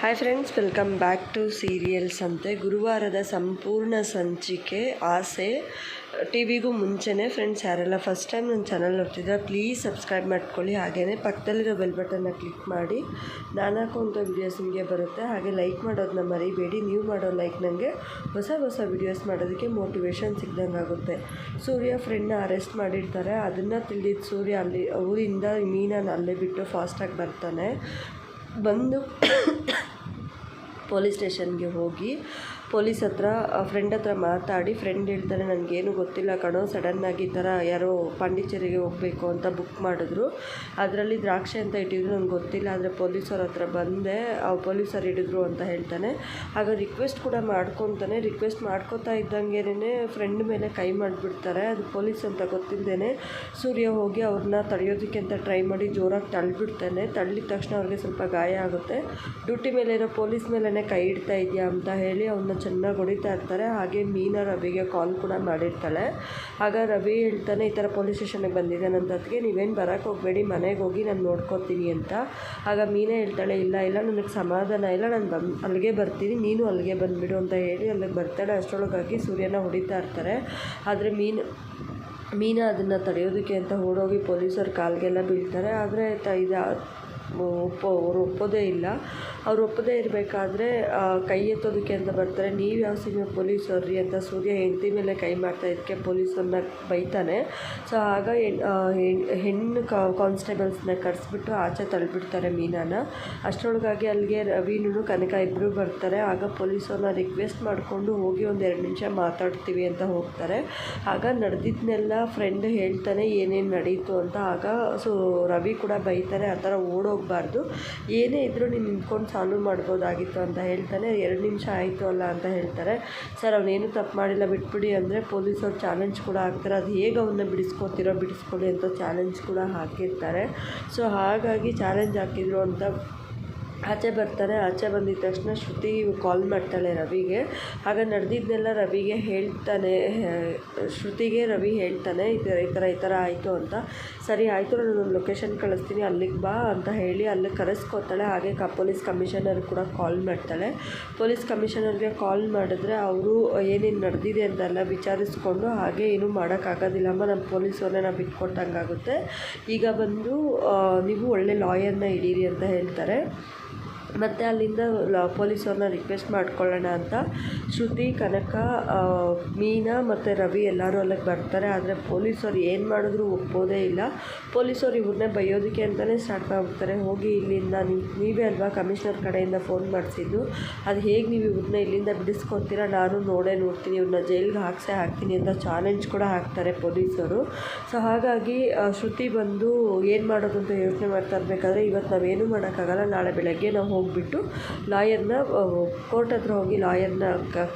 Hi friends welcome back to serials ಅಂತೆ ಗುರುವಾರದ ಸಂಪೂರ್ಣ ಸಂಚಿಕೆ ಆಸೆ. ಟಿ ವಿಗೂ ಮುಂಚೆನೇ ಫ್ರೆಂಡ್ಸ್ ಯಾರೆಲ್ಲ ಫಸ್ಟ್ ಟೈಮ್ ನನ್ನ ಚಾನಲ್ ನೋಡ್ತಿದ್ರೆ ಪ್ಲೀಸ್ ಸಬ್ಸ್ಕ್ರೈಬ್ ಮಾಡ್ಕೊಳ್ಳಿ. ಹಾಗೆಯೇ ಪಕ್ಕದಲ್ಲಿರೋ ಬೆಲ್ ಬಟನ್ನ ಕ್ಲಿಕ್ ಮಾಡಿ. ನಾನು ಹಾಕುವಂಥ ವೀಡಿಯೋಸ್ ನಿಮಗೆ ಬರುತ್ತೆ. ಹಾಗೆ ಲೈಕ್ ಮಾಡೋದನ್ನ ಮರಿಬೇಡಿ. ನೀವು ಮಾಡೋ ಲೈಕ್ ನನಗೆ ಹೊಸ ಹೊಸ ವೀಡಿಯೋಸ್ ಮಾಡೋದಕ್ಕೆ ಮೋಟಿವೇಶನ್ ಸಿಗ್ದಂಗೆ ಆಗುತ್ತೆ. ಸೂರ್ಯ ಫ್ರೆಂಡ್ನ ಅರೆಸ್ಟ್ ಮಾಡಿರ್ತಾರೆ. ಅದನ್ನು ತಿಳಿದಿದ್ದು ಸೂರ್ಯ ಅಲ್ಲಿ, ಊರಿಂದ ಮೀನನ್ನು ಅಲ್ಲೇ ಬಿಟ್ಟು ಫಾಸ್ಟಾಗಿ ಬರ್ತಾನೆ. ಬಂದು ಪೊಲೀಸ್ ಸ್ಟೇಷನ್ಗೆ ಹೋಗಿ ಪೊಲೀಸ್ ಹತ್ರ ಫ್ರೆಂಡ್ ಹತ್ರ ಮಾತಾಡಿ ಫ್ರೆಂಡ್ ಹೇಳ್ತಾರೆ ನನಗೇನು ಗೊತ್ತಿಲ್ಲ ಕಣೋ ಸಡನ್ನಾಗಿ ಈ ಥರ ಯಾರೋ ಪಾಂಡಿಚೇರಿಗೆ ಹೋಗಬೇಕು ಅಂತ ಬುಕ್ ಮಾಡಿದ್ರು. ಅದರಲ್ಲಿ ದ್ರಾಕ್ಷಿ ಅಂತ ಇಟ್ಟಿದ್ರು ನನಗೆ ಗೊತ್ತಿಲ್ಲ, ಆದರೆ ಪೊಲೀಸರ ಹತ್ರ ಬಂದೆ ಪೊಲೀಸರು ಹಿಡಿದ್ರು ಅಂತ ಹೇಳ್ತಾನೆ. ಆಗ ರಿಕ್ವೆಸ್ಟ್ ಕೂಡ ಮಾಡ್ಕೊತಾನೆ. ರಿಕ್ವೆಸ್ಟ್ ಮಾಡ್ಕೊತಾ ಇದ್ದಂಗೆನೇ ಫ್ರೆಂಡ್ ಮೇಲೆ ಕೈ ಮಾಡಿಬಿಡ್ತಾರೆ. ಅದು ಪೊಲೀಸ್ ಅಂತ ಗೊತ್ತಿಲ್ಲದೇ ಸೂರ್ಯ ಹೋಗಿ ಅವ್ರನ್ನ ತಡೆಯೋದಕ್ಕೆ ಅಂತ ಟ್ರೈ ಮಾಡಿ ಜೋರಾಗಿ ತಳ್ಳಿಬಿಡ್ತಾನೆ ತಳ್ಳಿದ ತಕ್ಷಣ ಅವ್ರಿಗೆ ಸ್ವಲ್ಪ ಗಾಯ ಆಗುತ್ತೆ. ಡ್ಯೂಟಿ ಮೇಲೆ ಇರೋ ಪೊಲೀಸ್ ಮೇಲೇ ಕೈ ಇಡ್ತಾ ಇದೆಯಾ ಅಂತ ಹೇಳಿ ಅವನ್ನ ಚೆನ್ನಾಗಿ ಹೊಡಿತಾ ಇರ್ತಾರೆ. ಹಾಗೆ ಮೀನಾ ರವಿಗೆ ಕಾಲ್ ಕೂಡ ಮಾಡಿರ್ತಾಳೆ. ಆಗ ರವಿ ಹೇಳ್ತಾನೆ, ಈ ಥರ ಪೊಲೀಸ್ ಸ್ಟೇಷನ್ಗೆ ಬಂದಿದೆ ನನ್ನ ಜೊತೆಗೆ ನೀವೇನು ಬರೋಕ್ಕೆ ಹೋಗಬೇಡಿ, ಮನೆಗೆ ಹೋಗಿ ನಾನು ನೋಡ್ಕೊತೀನಿ ಅಂತ. ಆಗ ಮೀನಾ ಹೇಳ್ತಾಳೆ, ಇಲ್ಲ ಇಲ್ಲ, ನನಗೆ ಸಮಾಧಾನ ಇಲ್ಲ. ನಾನು ಬಂದು, ಅಲ್ಲಿಗೆ ಬರ್ತೀನಿ. ನೀನು ಅಲ್ಲಿಗೆ ಬಂದುಬಿಡು ಅಂತ ಹೇಳಿ ಅಲ್ಲಿಗೆ ಬರ್ತಾಳೆ. ಅಷ್ಟರೊಳಗಾಗಿ ಸೂರ್ಯನ ಹೊಡಿತಾ ಇರ್ತಾರೆ. ಆದರೆ ಮೀನು, ಮೀನಾ ಅದನ್ನು ತಡೆಯೋದಕ್ಕೆ ಅಂತ ಓಡೋಗಿ ಪೊಲೀಸರು ಕಾಲಿಗೆಲ್ಲ ಬೀಳ್ತಾರೆ. ಆದರೆ ತ, ಇದು ಒಪ್ಪೋ, ಅವ್ರು ಒಪ್ಪೋದೇ ಇಲ್ಲ. ಅವ್ರು ಒಪ್ಪದೇ ಇರಬೇಕಾದ್ರೆ ಕೈ ಎತ್ತೋದಕ್ಕೆ ಅಂತ ಬರ್ತಾರೆ. ನೀವು ಯಾವ ಸಿನಿಮಾ ರೀ ಅಂತ ಸೂರ್ಯ ಹೆಂಡತಿ ಮೇಲೆ ಕೈ ಮಾಡ್ತಾ ಇದಕ್ಕೆ ಪೊಲೀಸನ್ನ ಬೈತಾನೆ. ಸೊ, ಆಗ ಹೆಣ್ಣು ಕಾನ್ಸ್ಟೇಬಲ್ಸ್ನ ಕರೆಸ್ಬಿಟ್ಟು ಆಚೆ ತಳ್ಳಿಬಿಡ್ತಾರೆ ಮೀನಾನ. ಅಷ್ಟರೊಳಗಾಗಿ ಅಲ್ಲಿಗೆ ರವೀನು ಕನಕ ಇಬ್ಬರು ಬರ್ತಾರೆ. ಆಗ ಪೊಲೀಸವ್ರನ್ನ ರಿಕ್ವೆಸ್ಟ್ ಮಾಡಿಕೊಂಡು ಹೋಗಿ ಒಂದು ಎರಡು ನಿಮಿಷ ಮಾತಾಡ್ತೀವಿ ಅಂತ ಹೋಗ್ತಾರೆ. ಆಗ ನಡೆದಿದ್ದನ್ನೆಲ್ಲ ಫ್ರೆಂಡ್ ಹೇಳ್ತಾನೆ, ಏನೇನು ನಡೀತು ಅಂತ. ಆಗ, ಸೊ, ರವಿ ಕೂಡ ಬೈತಾರೆ, ಆ ಥರ ಓಡೋಗಬಾರ್ದು ಏನೇ ಇದ್ದರೂ ನೀನು ನಿಂತ್ಕೊಂಡು ಸಾಲ್ವ್ ಮಾಡ್ಬೋದಾಗಿತ್ತು ಅಂತ ಹೇಳ್ತಾನೆ, ಎರಡು ನಿಮಿಷ ಆಯಿತು ಅಲ್ಲ ಅಂತ ಹೇಳ್ತಾರೆ. ಸರ್, ಅವನೇನು ತಪ್ಪು ಮಾಡಿಲ್ಲ, ಬಿಟ್ಬಿಡಿ ಅಂದರೆ ಪೊಲೀಸವ್ರು ಚಾಲೆಂಜ್ ಕೂಡ ಹಾಕ್ತಾರೆ. ಅದು ಹೇಗೆ ಅವನ್ನ ಬಿಡಿಸ್ಕೊತಿರೋ ಬಿಡಿಸ್ಕೊಳ್ಳಿ ಅಂತ ಚಾಲೆಂಜ್ ಕೂಡ ಹಾಕಿರ್ತಾರೆ. ಸೊ ಹಾಗಾಗಿ ಚಾಲೆಂಜ್ ಹಾಕಿದ್ರು ಅಂತ ಆಚೆ ಬರ್ತಾರೆ, ಆಚೆ ಬಂದಿದ್ದ ತಕ್ಷಣ ಶ್ರುತಿ ಕಾಲ್ ಮಾಡ್ತಾಳೆ ರವಿಗೆ. ಆಗ ನಡೆದಿದ್ದನ್ನೆಲ್ಲ ರವಿಗೆ ಹೇಳ್ತಾನೆ, ಶ್ರುತಿಗೆ ರವಿ ಹೇಳ್ತಾನೆ, ಈ ಥರ ಈ ಥರ ಈ ಥರ ಆಯಿತು ಅಂತ. ಸರಿ, ಆಯಿತು ನಾನು ಲೊಕೇಶನ್ ಕಳಿಸ್ತೀನಿ, ಅಲ್ಲಿಗೆ ಬಾ ಅಂತ ಹೇಳಿ ಅಲ್ಲಿಗೆ ಕರೆಸ್ಕೊತಾಳೆ. ಹಾಗೆ ಕ ಪೊಲೀಸ್ ಕಮಿಷನರ್ ಕೂಡ ಕಾಲ್ ಮಾಡ್ತಾಳೆ. ಪೊಲೀಸ್ ಕಮಿಷನರ್ಗೆ ಕಾಲ್ ಮಾಡಿದ್ರೆ ಅವರು, ಏನೇನು ನಡೆದಿದೆ ಅಂತೆಲ್ಲ ವಿಚಾರಿಸ್ಕೊಂಡು ಹಾಗೆ ಏನೂ ಮಾಡೋಕ್ಕಾಗೋದಿಲ್ಲಮ್ಮ ನಮ್ಮ ಪೊಲೀಸವ್ರನ್ನ ಬಿಟ್ಕೊಟ್ಟಂಗಾಗುತ್ತೆ. ಈಗ ಬಂದು ನೀವು ಒಳ್ಳೆ ಲಾಯರ್ನ ಹಿಡೀರಿ ಅಂತ ಹೇಳ್ತಾರೆ. ಮತ್ತು ಅಲ್ಲಿಂದ ಪೊಲೀಸವ್ರನ್ನ ರಿಕ್ವೆಸ್ಟ್ ಮಾಡ್ಕೊಳ್ಳೋಣ ಅಂತ ಶ್ರುತಿ, ಕನಕ ಮೀನಾ ಮತ್ತು ರವಿ ಎಲ್ಲರೂ ಅಲ್ಲಿಗೆ ಬರ್ತಾರೆ. ಆದರೆ ಪೊಲೀಸವ್ರು ಏನು ಮಾಡಿದ್ರು ಒಪ್ಪೋದೇ ಇಲ್ಲ. ಪೊಲೀಸವ್ರು ಇವ್ರನ್ನೇ ಬೈಯೋದಕ್ಕೆ ಅಂತಲೇ ಸ್ಟಾರ್ಟ್ ಮಾಡಿಬಿಡ್ತಾರೆ. ಹೋಗಿ ಇಲ್ಲಿಂದ ನೀವು ನೀವೇ ಅಲ್ವಾ ಕಮಿಷನರ್ ಕಡೆಯಿಂದ ಫೋನ್ ಮಾಡಿಸಿದ್ದು? ಅದು ಹೇಗೆ ನೀವು ಇವ್ರನ್ನ ಇಲ್ಲಿಂದ ಬಿಡಿಸ್ಕೊತೀರ ನಾನು ನೋಡೇ ನೋಡ್ತೀನಿ, ಇವ್ರನ್ನ ಜೈಲಿಗೆ ಹಾಕ್ಸೇ ಹಾಕ್ತೀನಿ ಅಂತ ಚಾಲೆಂಜ್ ಕೂಡ ಹಾಕ್ತಾರೆ ಪೊಲೀಸರು ಸೊ ಹಾಗಾಗಿ ಶ್ರುತಿ ಬಂದು ಏನು ಮಾಡೋದು ಅಂತ ಯೋಚನೆ ಮಾಡ್ತಾ ಇರಬೇಕಾದ್ರೆ ಇವತ್ತು ನಾವೇನು ಮಾಡೋಕ್ಕಾಗಲ್ಲ, ನಾಳೆ ಬೆಳಗ್ಗೆ ನಾವು ಹೋಗಿಬಿಟ್ಟು ಲಾಯರ್ನ ಕೋರ್ಟ್ ಹತ್ರ ಹೋಗಿ ಲಾಯರ್ನ ಕ,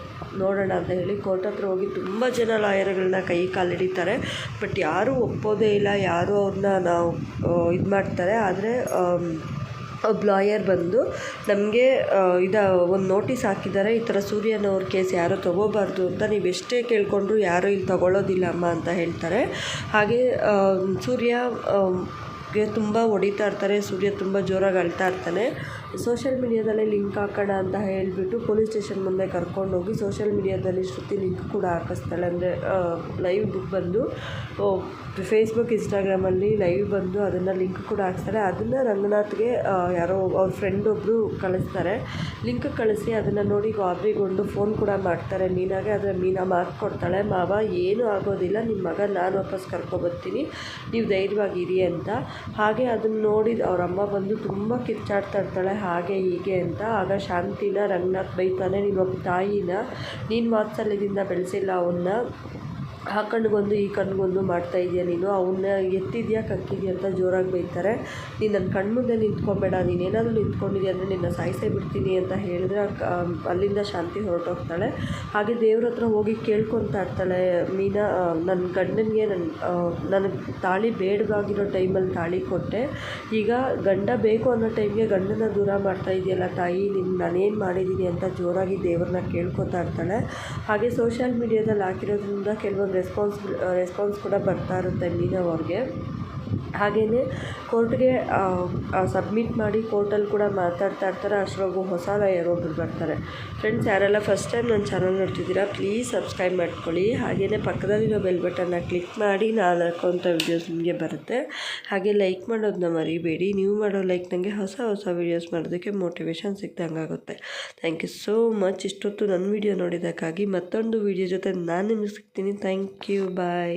ನೋಡೋಣ ಅಂತ ಹೇಳಿ ಕೋರ್ಟ್ ಹತ್ರ ಹೋಗಿ ತುಂಬ ಜನ ಲಾಯರ್ಗಳನ್ನ ಕೈ ಕಾಲು ಹಿಡಿತಾರೆ. ಬಟ್ ಯಾರೂ ಒಪ್ಪೋದೇ ಇಲ್ಲ, ಯಾರೂ ಅವ್ರನ್ನ ನಾವು ಇದು ಮಾಡ್ತಾರೆ. ಆದರೆ ಒಬ್ಬ ಲಾಯರ್ ಬಂದು ನಮಗೆ ಇದು, ಒಂದು ನೋಟಿಸ್ ಹಾಕಿದ್ದಾರೆ, ಈ ಥರ ಸೂರ್ಯನವ್ರ ಕೇಸ್ ಯಾರೂ ತೊಗೋಬಾರ್ದು ಅಂತ ನೀವು ಎಷ್ಟೇ ಕೇಳಿಕೊಂಡ್ರು ಯಾರೂ ಇಲ್ಲಿ ತೊಗೊಳ್ಳೋದಿಲ್ಲ ಅಮ್ಮ ಅಂತ ಹೇಳ್ತಾರೆ. ಹಾಗೆ ಸೂರ್ಯ ಗೆ ತುಂಬ ಹೊಡಿತಾ ಇರ್ತಾರೆ, ಸೂರ್ಯ ತುಂಬ ಜೋರಾಗಿ ಅಳ್ತಾ ಇರ್ತಾನೆ. ಸೋಷಿಯಲ್ ಮೀಡಿಯಾದಲ್ಲೇ ಲಿಂಕ್ ಹಾಕೋಣ ಅಂತ ಹೇಳಿಬಿಟ್ಟು ಪೊಲೀಸ್ ಸ್ಟೇಷನ್ ಮುಂದೆ ಕರ್ಕೊಂಡೋಗಿ ಸೋಷಿಯಲ್ ಮೀಡಿಯಾದಲ್ಲಿ ಶ್ರುತಿ ಲಿಂಕ್ ಕೂಡ ಹಾಕಿಸ್ತಾಳೆ. ಅಂದರೆ ಲೈವ್ ಬಂದು ಫೇಸ್ಬುಕ್ ಇನ್ಸ್ಟಾಗ್ರಾಮಲ್ಲಿ ಲೈವ್ ಬಂದು ಅದನ್ನು ಲಿಂಕ್ ಕೂಡ ಹಾಕ್ಸ್ತಾರೆ ಅದನ್ನು ರಂಗನಾಥ್ಗೆ ಯಾರೋ ಅವ್ರ ಫ್ರೆಂಡ್ ಒಬ್ಬರು ಕಳಿಸ್ತಾರೆ. ಲಿಂಕ್ ಕಳಿಸಿ ಅದನ್ನು ನೋಡಿ ಗಾಬರಿಗೊಂಡು ಫೋನ್ ಕೂಡ ಮಾಡ್ತಾರೆ. ಮೀನಾಗೆ ಆದರೆ ಮೀನಾ ಮಾತು ಕೊಡ್ತಾಳೆ. ಮಾವ, ಏನೂ ಆಗೋದಿಲ್ಲ. ನಿಮ್ಮ ಮಗ ನಾನು ವಾಪಸ್ ಕರ್ಕೊಬರ್ತೀನಿ. ನೀವು ಧೈರ್ಯವಾಗಿರಿ ಅಂತ. ಹಾಗೆ ಅದನ್ನು ನೋಡಿ ಅವ್ರ ಅಮ್ಮ ಬಂದು ತುಂಬ ಕಿರ್ಚಾಡ್ತಾ ಇರ್ತಾಳೆ. ಹಾಗೆ ಹೀಗೆ ಅಂತ. ಆಗ ಶಾಂತಿನ ರಂಗನಾಥ್ ಬೈತಾನೆ ನಿಮ್ಮ ತಾಯಿನ ನೀನು ವಾತ್ಸಲ್ಯದಿಂದ ಬೆಳೆಸಿಲ್ಲ ಅವನ್ನ ಆ ಕಣ್ಣಿಗೊಂದು ಈ ಕಣ್ಣಿಗೊಂದು ಮಾಡ್ತಾ ಇದೆಯಾ ನೀನು? ಅವನ್ನ ಎತ್ತಿದ್ಯಾ ಕಕ್ಕಿದ್ಯಾ ಅಂತ ಜೋರಾಗಿ ಬೈತಾರೆ. ನೀನು ನನ್ನ ಕಣ್ಮುಂದೆ ನಿಂತ್ಕೊಬೇಡ ನೀನೇನಾದರೂ ನಿಂತ್ಕೊಂಡಿದ್ಯಾ ಅಂದರೆ ನಿನ್ನ ಸಾಯಿಸೇ ಬಿಡ್ತೀನಿ ಅಂತ ಹೇಳಿದ್ರೆ ಅಲ್ಲಿಂದ ಶಾಂತಿ ಹೊರಟೋಗ್ತಾಳೆ. ಹಾಗೆ ದೇವ್ರ ಹತ್ರ ಹೋಗಿ ಕೇಳ್ಕೊತಾ ಇರ್ತಾಳೆ, ಮೀನಾ ನನ್ನ ಗಂಡನಿಗೆ ನನ್ನ ನನಗೆ ತಾಳಿ ಬೇಡವಾಗಿರೋ ಟೈಮಲ್ಲಿ ತಾಳಿ ಕೊಟ್ಟೆ. ಈಗ ಗಂಡ ಬೇಕು ಅನ್ನೋ ಟೈಮ್ಗೆ ಗಂಡನ ದೂರ ಮಾಡ್ತಾ ಇದೆಯಲ್ಲ ತಾಯಿ ನಿನ್ನ ನಾನೇನು ಮಾಡಿದ್ದೀನಿ ಅಂತ ಜೋರಾಗಿ ದೇವ್ರನ್ನ ಕೇಳ್ಕೊತಾ ಇರ್ತಾಳೆ. ಹಾಗೆ ಸೋಷಿಯಲ್ ಮೀಡಿಯಾದಲ್ಲಿ ಹಾಕಿರೋದ್ರಿಂದ ಕೆಲವೊಂದು ರೆಸ್ಪಾನ್ಸ್ ರೆಸ್ಪಾನ್ಸ್ ಕೂಡ ಬರ್ತಾ ಇರುತ್ತೆ ಮೀನಾ ಅವ್ರಿಗೆ. ಹಾಗೆಯೇ ಕೋರ್ಟ್ಗೆ ಸಬ್ಮಿಟ್ ಮಾಡಿ ಕೋರ್ಟಲ್ಲಿ ಕೂಡ ಮಾತಾಡ್ತಾ ಇರ್ತಾರೆ. ಹೊಸ ಲಾಯರ್ ಒಬ್ಬರು ಬರ್ತಾರೆ. ಫ್ರೆಂಡ್ಸ್ ಯಾರೆಲ್ಲ ಫಸ್ಟ್ ಟೈಮ್ ನನ್ನ ಚಾನಲ್ ನೋಡ್ತಿದ್ದೀರಾ ಪ್ಲೀಸ್ ಸಬ್ಸ್ಕ್ರೈಬ್ ಮಾಡ್ಕೊಳ್ಳಿ. ಹಾಗೆಯೇ ಪಕ್ಕದಲ್ಲಿರೋ ಬೆಲ್ ಬಟನ್ನ ಕ್ಲಿಕ್ ಮಾಡಿ, ನಾನು ಹಾಕೋಂಥ ವೀಡಿಯೋಸ್ ನಿಮಗೆ ಬರುತ್ತೆ. ಹಾಗೆ ಲೈಕ್ ಮಾಡೋದನ್ನ ಮರಿಬೇಡಿ. ನೀವು ಮಾಡೋ ಲೈಕ್ ನನಗೆ ಹೊಸ ಹೊಸ ವೀಡಿಯೋಸ್ ಮಾಡೋದಕ್ಕೆ ಮೋಟಿವೇಶನ್ ಸಿಕ್ದಂಗೆ ಆಗುತ್ತೆ. ಥ್ಯಾಂಕ್ ಯು ಸೋ ಮಚ್ ಇಷ್ಟೊತ್ತು ನನ್ನ ವೀಡಿಯೋ ನೋಡಿದ್ದಕ್ಕಾಗಿ ಮತ್ತೊಂದು ವೀಡಿಯೋ ಜೊತೆ ನಾನು ನಿಮಗೆ ಸಿಗ್ತೀನಿ. Thank you bye